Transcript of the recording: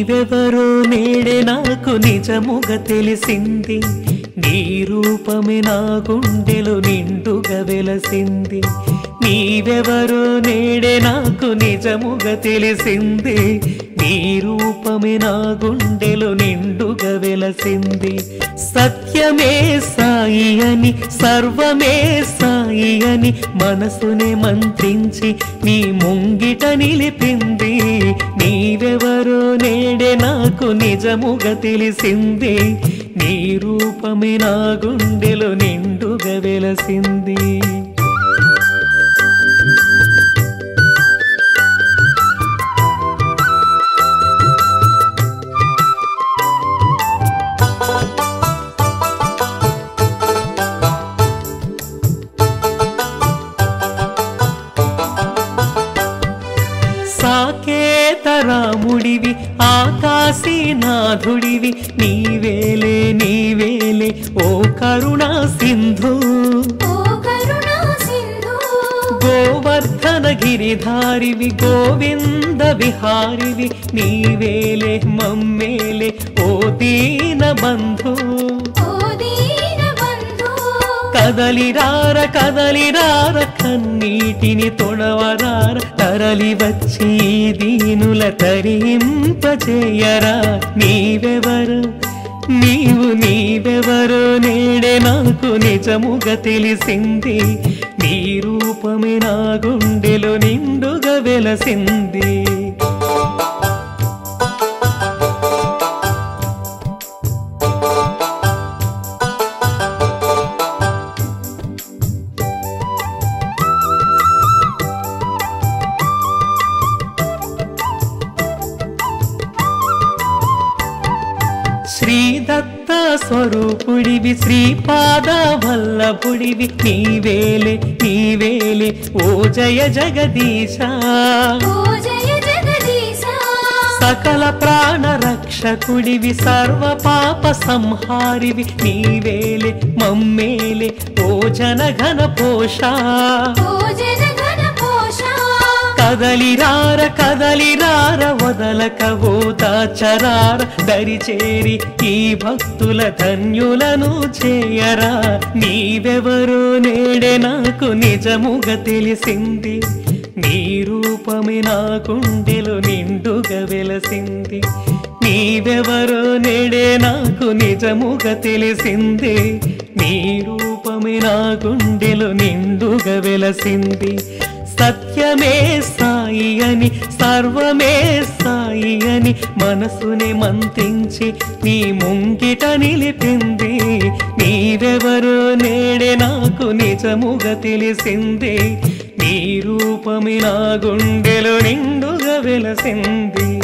నీవెవరో నేడే నాకు నిజముగా తెలిసింది. నీ రూపమే నా గుండెలో నిండుగా వెలసింది. నీవెవరో నేడే నాకు నిజముగా తెలిసింది. నీ రూపమే నా గుండెలో నిండుగా వెలసింది. సత్యమే సాయి అని సర్వమే సాయి అని మనసునే మంత్రించి నీ ముంగిట నిలిపింది. నీవెవరో నేడే నాకు నిజముగా తెలిసింది. నీ రూపమే నా గుండెలో నిండుగా వెలసింది. సాకేతరాముడివి ఆకాశీనాథుడివి నీవేలే నీవేలే ఓ కరుణా సింధు. ఓ కరుణా సింధు. గోవర్ధన గిరిధారివి గోవింద విహారివి నీవేలే మమ్మేలే ఓ దీన బంధు కదలిరార కదలిరార కన్నీటిని తొడవరార తరలి వచ్చి దీనుల తరింపచేయరా. నీవెవరు? నీవు నీవెవరు? నేడే నాకు నిజముగా తెలిసింది. నీ రూపమే నా గుండెలో నిండుగా వెలసింది. శ్రీదత్త స్వరూపుడివి శ్రీపాద వల్లభుడివి నీవేలే నీవేలే ఓ జయ జగదీశ. ఓ జయ జగదీశ. సకల ప్రాణ రక్షకుడివి సర్వ పాప సంహారివి. నీవేలే మమ్మేలే ఓ జనఘన పోష. ఓ జన ఘన పోష కదలిరార కదలిరార వదలక చరార దాచరార దరిచేరి ఈ భక్తుల ధన్యులను చేయరా. నీవెవరో నేడే నాకు నిజముగా తెలిసింది. నీ రూపమే నా కుండెలు నిండుగా వెలసింది. నీవెవరో నేడే నాకు నిజముగా తెలిసింది. నీ రూపమే నా గుండెలో నిండుగా వెలసింది. సత్యమే సాయి అని సర్వమే సాయి అని మనసుని మంతించి నీ ముంగిట నిలిపింది. నీవెవరో నేడే నాకు నిజముగా తెలిసింది. నీ రూపమి నా గుండెలో నిండుగా వెలసింది.